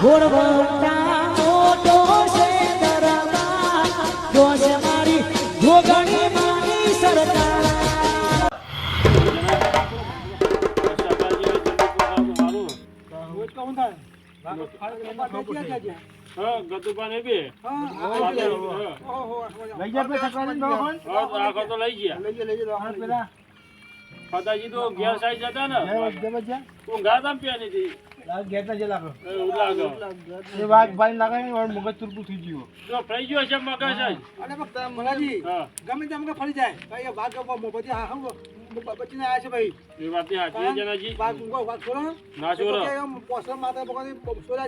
ઘોડવટા મોટો છે દરબાર જોશ મારી જોગણી માની સરકાર લઈ ગયા તો ઘેર જતા ને. ઊંઘા હતા પ્યાની થી આ જે લાગો. એ વાત ભાઈ લાગે ને વાળ મગજ તુરકું થઈ ગયું. જો ફરી ગયો છે મગજ અને ફક્ત મલાજી ગમે તે કે ફરી જાય. ભાઈ એ વાઘ મોપતિ હા હમ બચીને આવ્યા છે ભાઈ. એ વાત જનાજી. ના માતા ભગવાન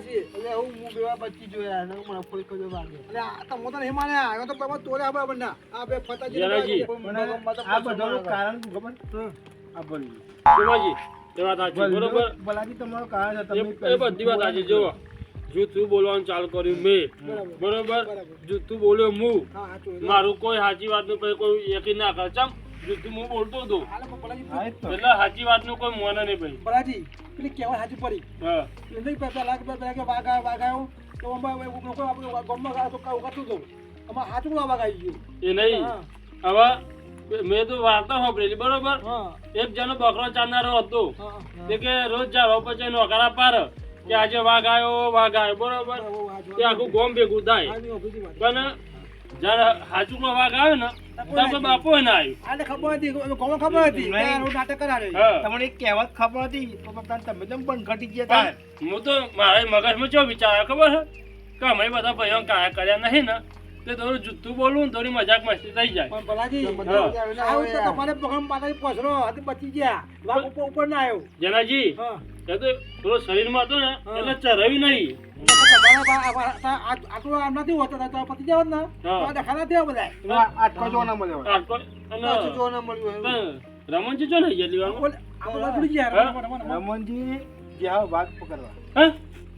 છીએ એટલે હું હું બેવા બચી જોયા ને મને ફરી કર્યો વાઘ એટલે આ તો મોટા નહીં માને તો બાબા તોડ્યા બરાબર ના આ બે ફતાજી જનાજી. આ બધાનું કારણ ખબર? આ એ વાત સાચી બરોબર? ભલાથી તમારું કારણ છે એ બધી વાત સાચી જૂઠું બોલવાનું ચાલુ કર્યું મેં. બરોબર. જૂઠું બોલ્યો હું મારું કોઈ સાચી વાતનું કોઈ કોઈ યકીન ના કરે. ચમ જૂઠું હું બોલતો હતો. એટલે સાચી વાતનું કોઈ મોને નહીં ભાઈ. ભલાજી પેલી કહેવાય સાચી પડી હા. એટલે નહીં પેલા કે પેલા કે વાઘ તો લોકો આપણે ગામમાં ગયા તો ઉગાતું હતું આમાં હાચું વાઘ આવી ગયું? એ નહીં. હા. હવે મેં તો વાર્તા સાંભળેલી બરોબર? એક જણો બકરો ચારનારો હતો. તે કે રોજ જારો પછી નોકરા પાર. કે આજે વાઘ આવ્યો વાઘ આવ્યો બરોબર? તે આખું ગોમ ભેગું થાય. પણ જયારે હાચુકનો વાઘ આવ્યો ને બાપો ના આવ્યો. ખબર હતી કોણ ખબર હતી? નાટક કરાવે તમને એક કહેવત ખબર હતી? તમે જેમ પણ ઘટી ગયા તા. હું તો મારા મગજમાં કેવો વિચાર ખબર છે? કે અમે બધા ભાઈઓ કાંઈ કર્યા નહીં ને. તે થોડું જુઠ્ઠું બોલવું ને થોડી મજાક મસ્તી થઈ જાય. પણ ભલાજી આવું તો તમારે પગમ પાતાની પોસરો હતી બચી ગયા. વાઘ ઉપર ઉપર ના આવ્યો. જનાજી હા. એ તો થોડો શરીરમાં હતો ને એટલે ચરવી નહીં. આટલું આમ નથી હોતો તો પતી જાવ ને. હા. તો દેખા નથી આવું બધા. આટકો જોવા ના મળ્યો પણ રમણજી? બોલ. રમણજી ગયા વાઘ પકડવા. હે?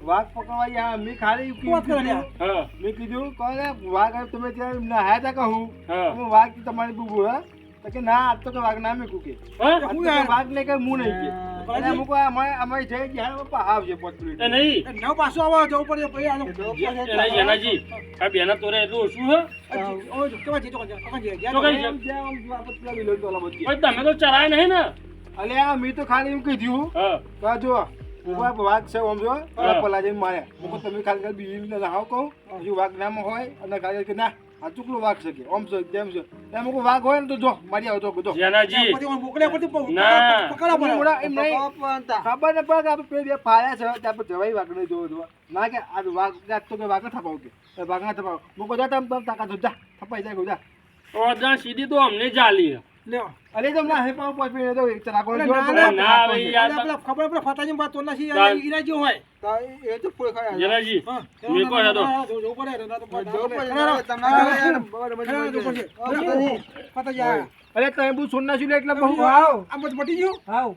વાઘ પકડવા આ મેં ખાલી વાત કરે હા. મેં કીધું કોને વાઘ તમે ત્યાં નહાયા તા કહું. હું. વાઘ તમારી બુબુ હા. તો કે ના આજ તો કે વાઘ ના મેં કૂકે હા? આજ તો કે વાઘ ને કે હું નહીં કે. અને અમુક અમારે અમારી જઈ ગયા આવશે પાંચ એ નહીં. ન પાછો આવો જવું પડે પછી આનો- એ નહીં જેનાજી આ બેના તોરે એટલું ઓછું હે? ઓ, કેવા છે, તો તમે તો ચરાય નહીં ને. અલે આ મેં તો ખાલી એમ કીધું. હા. તો જો ઊભા વાઘ છે ઓમ જો. પલા જઈને માર્યા કહું તમે ખાલી બીજી નહાવ કહું. હજુ વાઘ નામ હોય અને ખાલી કે ના આ ચૂકલો વાઘ છે કે. ઓમ છે તેમ છે એમ કહું વાઘ હોય ને તો જો મારી આવો તો જો. જેનાજી પછી ઓને મોકલે પછી પ- ના. પકડવા પડે. એમ નહીં. ખબર ને પડે આપણે પેલા બે ફાયા છે ત્યાં પર જવાય વાઘ નહીં જોવો જોવા. ના કે આ વાઘ તો કે વાઘ ના થપાવ કે. વાઘ ના થપાવ. કહું જા તમે તાકાત જો, થપાઈ જાય જા. ઓરડા સીધી તો અમને ચાલી લ્યો. અલે તો ના હે પાવ પાંચ મિનિટ તો ના, ના, ના, ખબર પડે ફતાજી માં તોડના છે, ચાલ. ઈરા જેવું હોય. મેં હેડો. ના તો તમને. ફતાજી. અરે તમે બહુ સોના છું એટલે બહુ હું આવ આ બધું પટી ગયું હાવ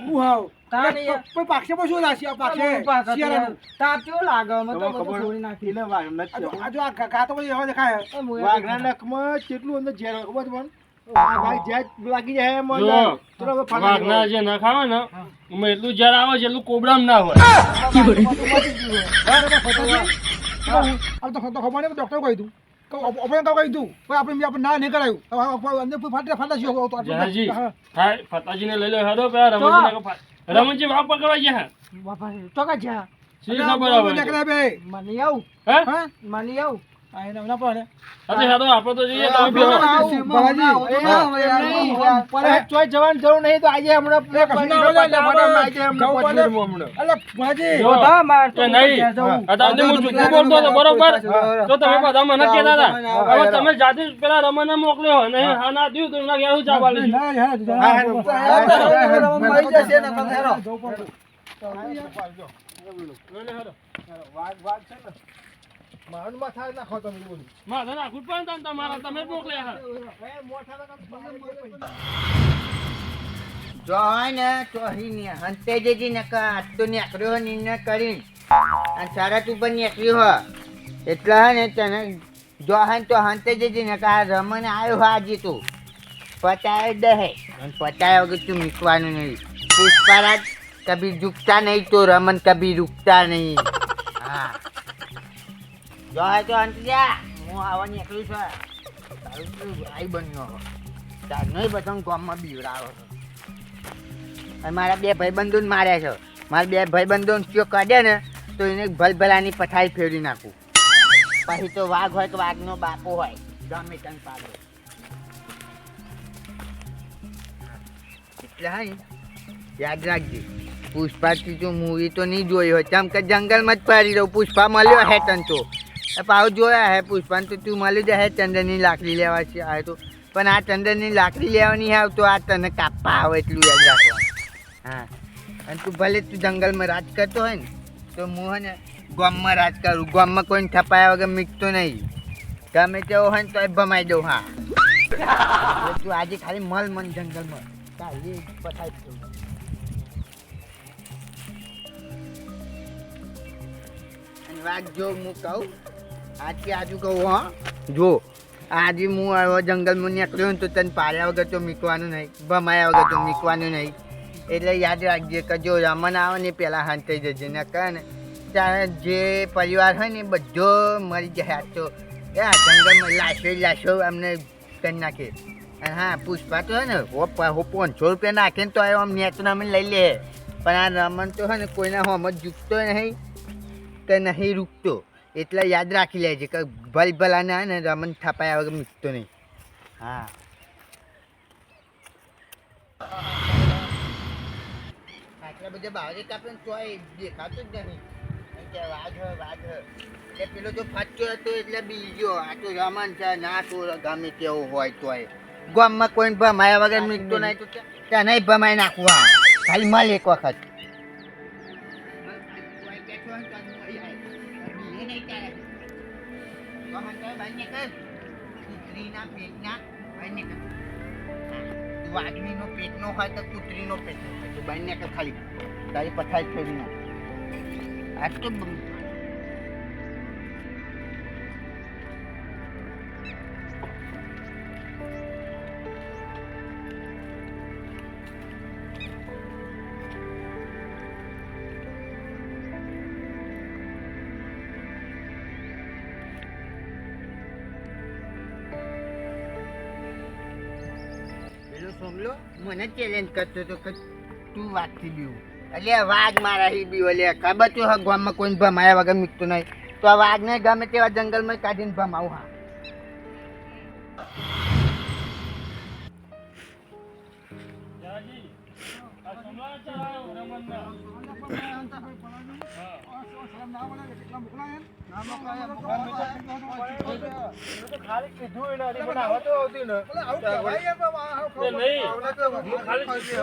હું હાવ તારે પ- પ- પાકશે શું લાગશે? આ પાકશે. પાછળ લાગે અમે તો બધું છોડી નાખી એને વાઘ નથી આ જો આ ઘા- ઘા તો પછી હવે દેખાય. વાઘના નખમાં કેટલું અંદર ઝેર ખબર તમને લાગી જાય વાઘના જે ના ખાવે ને એમાં એટલું જ્યારે આવે છે એટલું કોબરામ ના હોય. તો તો ખબર નહીં ડોક્ટર કહી દઉં. ઓપરેશન કહી દઉં. આપણે આપણે ના નહીં કરાયું અંદર ફાટે તો લઈ લો હેડો પેલા રમણજીને રમણજી વાઘ પકડવા ગયા ચોકા તો બે. મને આવું. હે? મને આવું. આ એના ના પડે. અરે હેડો આપણે તો જઈએ તમે જાતે પેલા રમણને મોકલ્યો ના દ્યું તો. ના, હેડ, હેડ. હા, વાત વાઘ છે ને મારું માથા નાખો તમે બધું. મારે નાખવું જ પડે તમારા તમે મોકલ્યા જો હોય ને તો અહીં હંતે જેજી નકા આજ નીકળ્યો નિર્ણય કરી અને શરત ઉપર નીકળ્યો હો એટલે હે ને તને જો તો હંતે જેજી નકા આ રમણ આવ્યો હો આજે તું. પચાય દહે. અને પચાય વગર તું મૂકવાનું નહીં. પુષ્પરાજ કભી ઝુકતા નહીં તો રમન કભી રૂકતા નહીં. હા. જો હે તો અંત જા. હું આવા નીકળ્યું છું. તારું શું ભાઈ બન્યો તારનો બધા ગામમાં બીવડાવો અને મારા બે ભાઈબંધોને માર્યા છે. મારા બે ભાઈબંધો ચો કાઢે ને, તો એને ભલભલાની પથારી ફેરવી નાખું. પછી તો વાઘ હોય કે વાઘનો બાપો હોય. ગમે તન પાડો. એટલે યાદ રાખજે, પુષ્પાથી તો મૂવી તો નહીં જોઈ હોય. કેમ કે જંગલમાં જ પડી રહ્યો પુષ્પા મળ્યો હે તન તો. એ જોયા હે, પુષ્પાન તો તું મળી જાય ચંદનની લાકડી લેવા છે, આ તો. પણ આ ચંદનની લાકડી લેવાની આવ તો આ તને કાપવા આવે એટલું યાદ રાખવાનું. હા. અને તું ભલે તું જંગલમાં રાજ કરતો હોય ને, તો હું હે ને ગામમાં રાજ કરું. ગામમાં કોઈને થપાયા વગર મીકતો નહીં. ગમે તેવો હોય ને તો ભમાઈ દઉં, હા. તું આજે ખાલી મલ મન જંગલમાં. કાલે પતાવી દઉં વાત જો હું કહું આજથી આજુ કહું, હા. જો આજે હું આવો જંગલમાં નીકળ્યો તો તને પાડ્યા વગર તો મીકવાનું નહીં, ભમાયા વગર તો મીકવાનું નહીં. એટલે યાદ રાખજે કે જો રમણ આવે ને પહેલાં હાથ થઈ જજે ને કહે ને જે પરિવાર હોય ને બધો મરી જાય. તો, એ જંગલમાં લાશો લાશો અમને કરી નાખે. અને હા, પુષ્પા તો હે ને હું પાંચસો રૂપિયા નાખે ને તો આવ્યો, આમ નેચર અમે લઈ લે. પણ આ રમણ તો હે ને કોઈના હોમ જ ઝૂકતો નહીં, કે નહીં રૂકતો. એટલે યાદ રાખી લેજે કે ભલ ભલાને ને રમણ થાપાયા વગર મૂકતો નહીં. હા. આટલા બધા બાવરે કાપે તોય દેખાતું જ નહીં કે વાઘ વાઘ એટલે પેલો તો ફાચો હતો એટલે બીજો. આ તો રમણ છે ના તો ગમે તેવું હોય તોય. ગામમાં કોઈ ભમાયા વગર મીકતો નહીં તો ત્યાં- નહીં ભમાઈ નાખવા ખાલી મળ એક વખત. તારી પથારી ફેરી નાખ. આ તો સોમલો મને ચેલેન્જ કરતો હતો કે તું વાંચી બીવું એટલે વાઘ મારા હી બી એટલે ખબર તો ગામમાં કોઈ ભમાયા વગર મૂકતો નહીં? તો આ વાઘને ગમે તેવા જંગલમાં કાઢીને ભમાવું હા.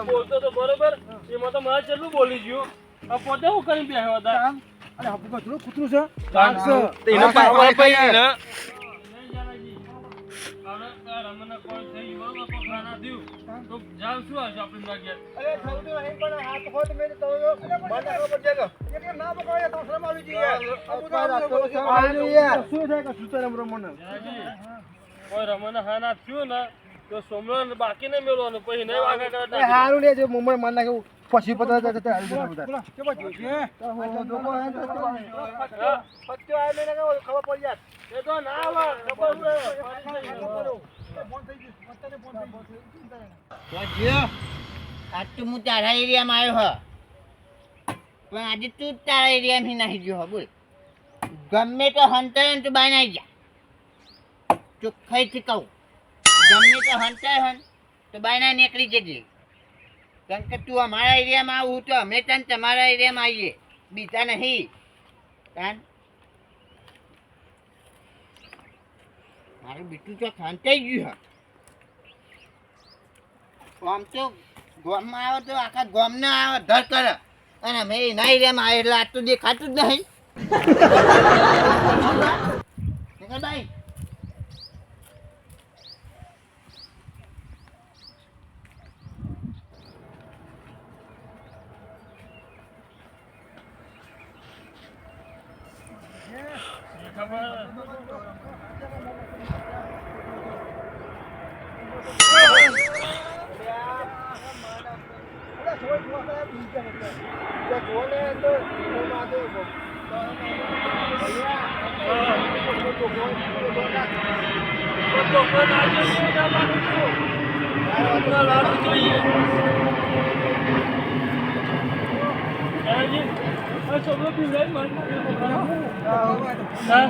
બોલતો તો બરોબર એમાં તો મારે કેટલું બોલી ગયું આ પોતે હું કરીને બેહ્યો હતા અને હપુ કચરું કૂતરું છે હવે આ થઈ કોઈ ખાના દ્યું. તો જાવ શું હશે આપણે લાગ્યા અરે થયું નહીં પણ હાથ ખોટ મેં તો મને ખબર છે કે એટલે ના પકડાય તો શરમ આવી જઈએ. તો. શું થાય? કે સુતર થાય રમણ કોઈ રમણના હાના થયું ને તો સોમલો બાકી નહીં મેળવાનું પછી નહીં વાગે હારું લે જે મુંબઈ મન નાખ્યું પછી પતા જતા તે આવી જતા બધા. કેવા જોઈએ તો પત્યો આ મેને ખબર પડી જાત એ તો ના આવે ખબર પડે. તો જ તારા એરિયામાં ગમે તો હંતાય ને તો બહાર જા ચોખ્ખાઈથી કહું ગમે તો હંતર હન તો બહાર ના નીકળી જજે કારણ કે તું અમારા એરિયામાં આવું તો અમે તને તમારા એરિયામાં આવીએ બીજા નહીં કાન મારું બીટું તો ખાંચાઈ ગયું હ. આમ તો ગોમમાં આવે તો આખા ગોમને આવે ધર કરે. અને અમે એના એરિયામાં આવે એટલે આટલું દેખાતું જ નહીં. ભાઈ જોને તો બધો પણ આજે તો ના માનું છું. ના લાડુ જોઈએ. જયાજી, આ છોકરો પીવડાય મને. હા?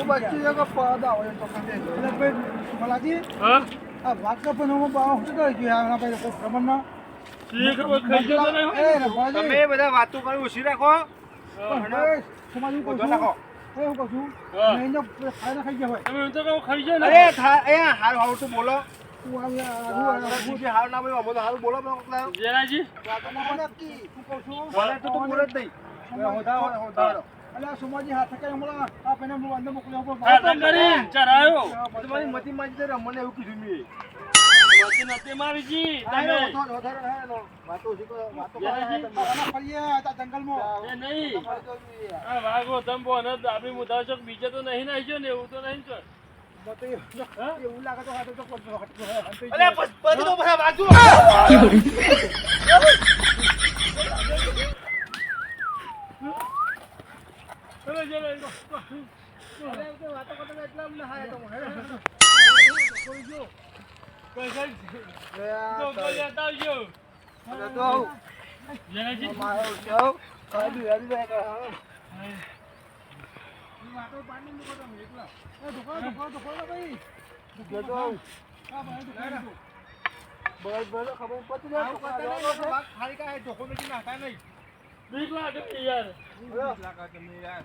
બચ્ચી જગા પદા હોય તો એટલે ભાઈ ભલાજી હા? આ વાટકા પણ હું બા શું કરી ગયું આ ભાઈ પ્રમાણમાં તમે બધા વાતો કરી ઓછી રાખો નાખો. બોલો. તું આવી આ હું જે હારું ના બોલો હારું બોલો પણ કોકલા. જયરાજી નક્કી હું કહું છું? મને તો તું બોલે જ નહીં. હવે હોધા હોય, હોધા હોય. અલ્યા સુમાજી હાથ કે હમણાં આ પેને હું અંદર મોકલ્યો હા કરી ચરાયો તમારી મતી માજી તો મને એવું કીધું મેં. નથી નથી મારીજી તમે. એ હોધા- હોધા વાતો ઓછી વાતો કરો. જયરાજી. આમાં આ જંગલમાં. એ નહીં. આ વાઘો ધંબો છો બીજે તો નહીં નાખ્યો ને એવું તો નહીં છો મતે એવું લાગે તો હાથે તો અરે તો બધા વાંચો. ચલો ચલો વાતો કરતા હતા અમને હાય તો કોઈ જો. ખબર પડતી જાય. નહીં, યાર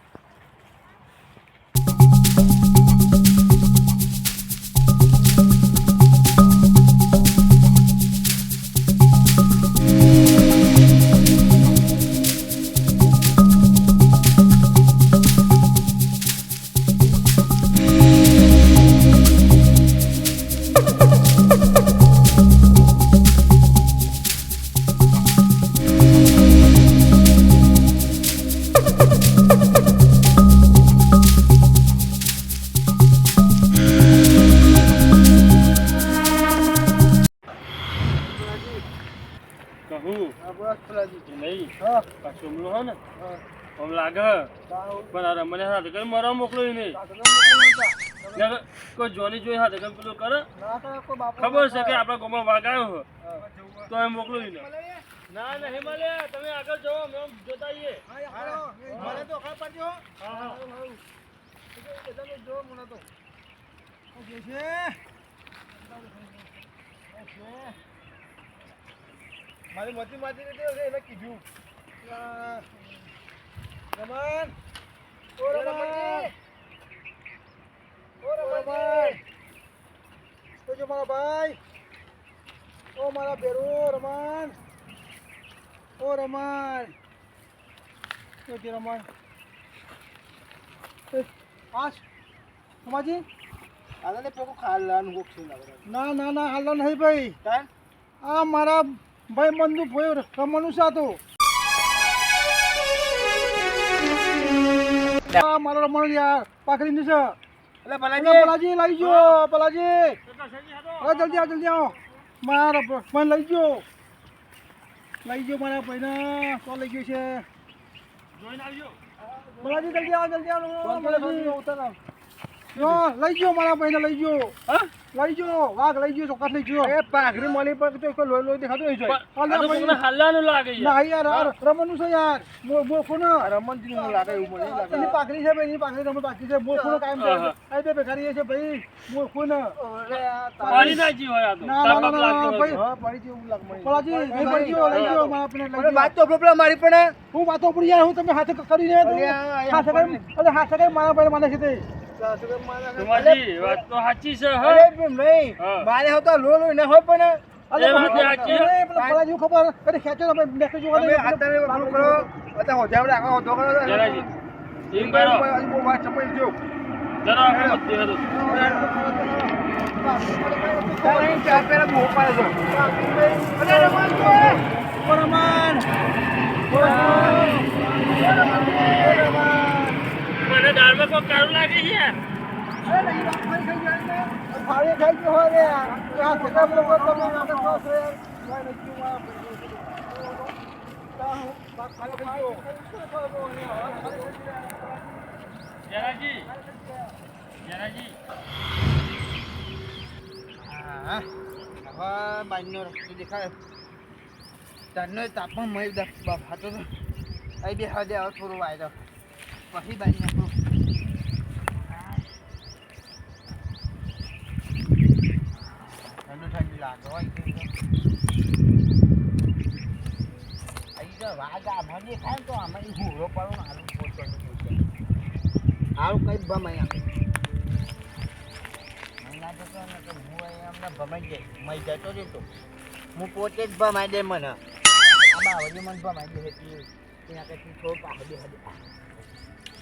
પાછું હે ને. આમ લાગે પણ આ રમણે હાથે કઈ મરવા મોકલો નહીં. કોઈ જોની જોઈ હાથે કઈ પેલું કરે? ના તો કોઈ બાપુ ખબર છે કે આપણા ગોમાં વાઘ આવ્યો હોય તો એમ મોકલો નહીં. ના ના હિમાલય તમે આગળ જાઓ અમે જોતા આવીએ. હા, મને તો ખબર પડજો. હા. હા હારું, હારું. એ તમે જો મને તો. છે. મારી મતી માતી એટલે કીધું. રમણ. ઓ રમણ. ઓ રમણ. તો જો મારા ભાઈ ઓ મારા બેરો રમણ ઓ રમણ તો જે રમણ આજ સમાજી આને પોકો છે લાગે ના ના ના હાલ નહીં ભાઈ આ મારા ભાઈ બંધુ ભોય રમવાનું છે આ મારો રમવાનું યાર પાકડીનું છે. એટલે ભલાજી. પલાજી લઈ જો હાલો હવે જલ્દી આવો જલ્દી આવો. મારા પ- મને લઈ ગયો લઈ ગયો મારા ભાઈને. તો લઈ ગયો છે. જોઈને જલ્દી આવો જલ્દી આવો. પલાજી જો લઈ ગયો મારા ભાઈને લઈ ગયો. હા? લઈ ગયો. વાઘ લઈ ગયો ચોક્કસ લઈ ગયો. એ પાઘડી મળી પર તો કોઈ લોહી લોહી દેખાતો હોય હાલવાનું લાગે ના યાર રમણનું છે યાર. મો ને રમણજી નું લાગે એવું મને લાગે. એની પાઘરી છે ભાઈ પાઘરી રમણ બાકી છે. મો નો કાયમ છે. આ બે ભેખારી છે ભાઈ. મો કોનો ના નાખી હોય આ તો. ના, ના, ના, ના, હોય. હા પડી જેવું લાગે મને પલાજી ભાઈ પડી ગયો લઈ ગયો મારા આપણે લઈ ગયો. વાત તો પ્રોબ્લેમ મારી પણ હું. વાતો પડી યાર હું તમે હાથે કરીને હાથે કરી અરે હાથે કરી મારા ભાઈ મને છે તે. તમારી વાત તો સાચી છે હા. અરે પણ નહીં. મારે હોતો લો લો ન હોય પણ. અરે વાત સાચી. અરે, પેલા પલાજી ખબર કદી ખેંચો તમે મેસેજ જોવા તમે અત્યારે કરો. અત્યારે હો જાવડે આખો હોદ્યો કરો. જરાજી. એમ કરો. વાત ચપાઈ જો. જરા આપણે બધે હતો ત્યાં અહીં ચા પેલા બહુ પાડે છે. અરે રમણ તો પરમાન મને દાળમાં કોઈ કાળું લાગે છે યાર. રસ્તો દેખાય. તરનો તાપમાં મળી દે બફાતો તો અહીં બે હદે હવે થોડું વાયદો. પછી બાજુ નાખું ઠંડુ ઠંડુ લાગે હોય વાઘ આમાં દેખાય તો આમાં હુરો પડો આલું પોતો આવું કઈ તો હું જતો રહેતો હું પોતે જ ભમાઈ દે મને આ બાવળી મને ભમાઈ દે એટલે એના કરતી થોડું હદે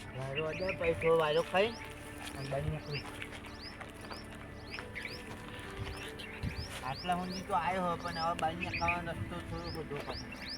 વાયરો હદે પછી થોડો વાયરો ખાઈ અને બની નીકળી આટલા સુધી તો આવ્યો હોય પણ હવે બાજુ ખાવાનો રસ્તો થોડો બધો પડે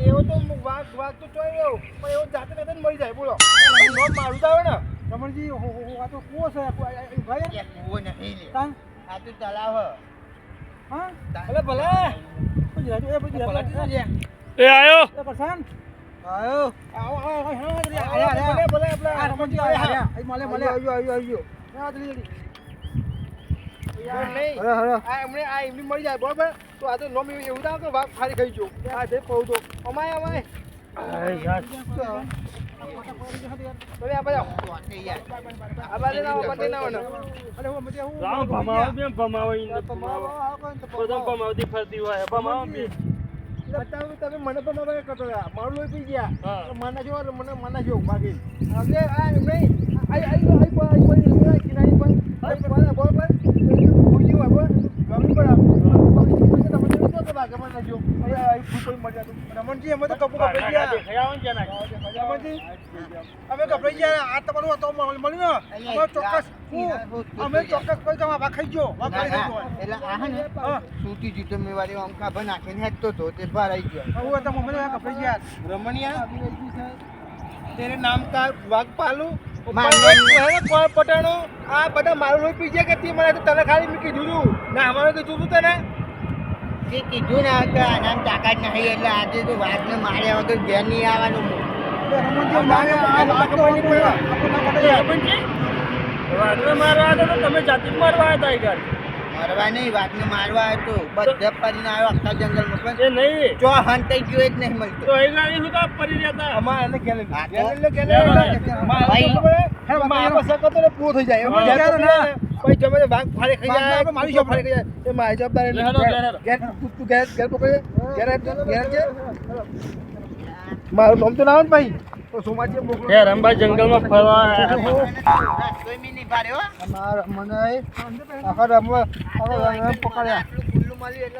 એવો તો વાઘ વાઘ તો રહ્યો પણ એવો જાતે જ મરી જાય બોલો મારું તો આવે ને રમણજી આ તો કૂવો છે ભાઈ એ કૂવો નહીં આ તો તળાવ હ. ભલે પછી રાજુ એ આયો કરસાન આયો. આવો આવો આવો હા જલ્દી આયા ભલે ભલે ભલે આ રમણજી આયા આયા. મળે મળે આવ્યો આવ્યો આવ્યો આ જલ્દી જલ્દી યાર નહીં. હરે હરે આ એમણે આ એમની મળી જાય બરોબર? તો આ તો નોમ એવું એવું થાય કે વાઘ ફાડી ખાઈ ગયો આ તે કહું તો અમાય. અમાય ભલે આ બધા પોતે યાર. આ બાજુ ના આવો, ના અરે હું મજે હું ભમાવો ભમાવો ભમાવો. ભમાવતી ફરતી હોય ભમાવો બતાવું તમે મને પણ મને કરતો. મારું લોહી પી ગયા મને જો એટલે મને મને જો બાકી હવે આ નહીં કિનારી પર આઈ પર બરોબર ભૂજી હોય બરોબર ગમી પર તમને તો કે બાકી મને જો જાતું રમણજી અમે તો કપડું કપાઈ ગયા. દેખાય આવો ને જનાજી. રમણજી અમે કપાઈ ગયા. આ તમારું તો મળ્યું ને? અમે ચોક્કસ અમે ચોક્કસ કોઈ તમે વાખાઈ ખાઈ ગયો. આ ખાઈ ના, ગયો એટલે આ હે ને સૂતી જીતો મેં વાળી આમ ખાભા નાખીને હેતો તો તે ભરાઈ ગયો. હવે તો મમ્મી કપાઈ ગયા. રમણિયા તેરે નામ તા વાઘ પાલુ પટાણો? આ બધા મારું લોહી પી ગયા કે તે મને તો તને ખાલી મૂકી દીધું હતું ના અમારે તો હતું તને. તે કીધું ને કે આનામ તાકાત નહીં એટલે આજે તો વાતને માર્યા વગર ઘેર નહીં આવવાનું. રમણજી મારે આ વાત તો નહીં પડે આપણે ના પડે રમણજી, વાઘને મારવા હતા તમે જાતે મારવા હતા ગાડી. મરવા નહીં વાઘને મારવા તો બધા ફરીને આવ્યો આખા જંગલમાં એ પણ નહીં જો હંતાઈ ગયો જ નહીં તો મળતો એ ગાડી શું કામ પડી રહ્યા અમારે એને કેલે કેલે તો? ગેલે ભાઈ. મારો સકતો ને પૂરો થઈ જાય એમાં હા, ના. તમે તો વાઘ ફાડી ખાઈ જાય આપણે મારી કૂતરો ફાડી ખાઈ જાય એ મારી જવાબદારી. ઘેર તું તું ઘેર ઘેર પકડે ઘેર ઘેર છે મારું નામ તો ના આવે ભાઈ તો એ રંબા જંગલમાં ફરવા મને આખા રમવા પકડ્યા આટલું ખુલ્લું મળ્યું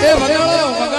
哎，跑掉！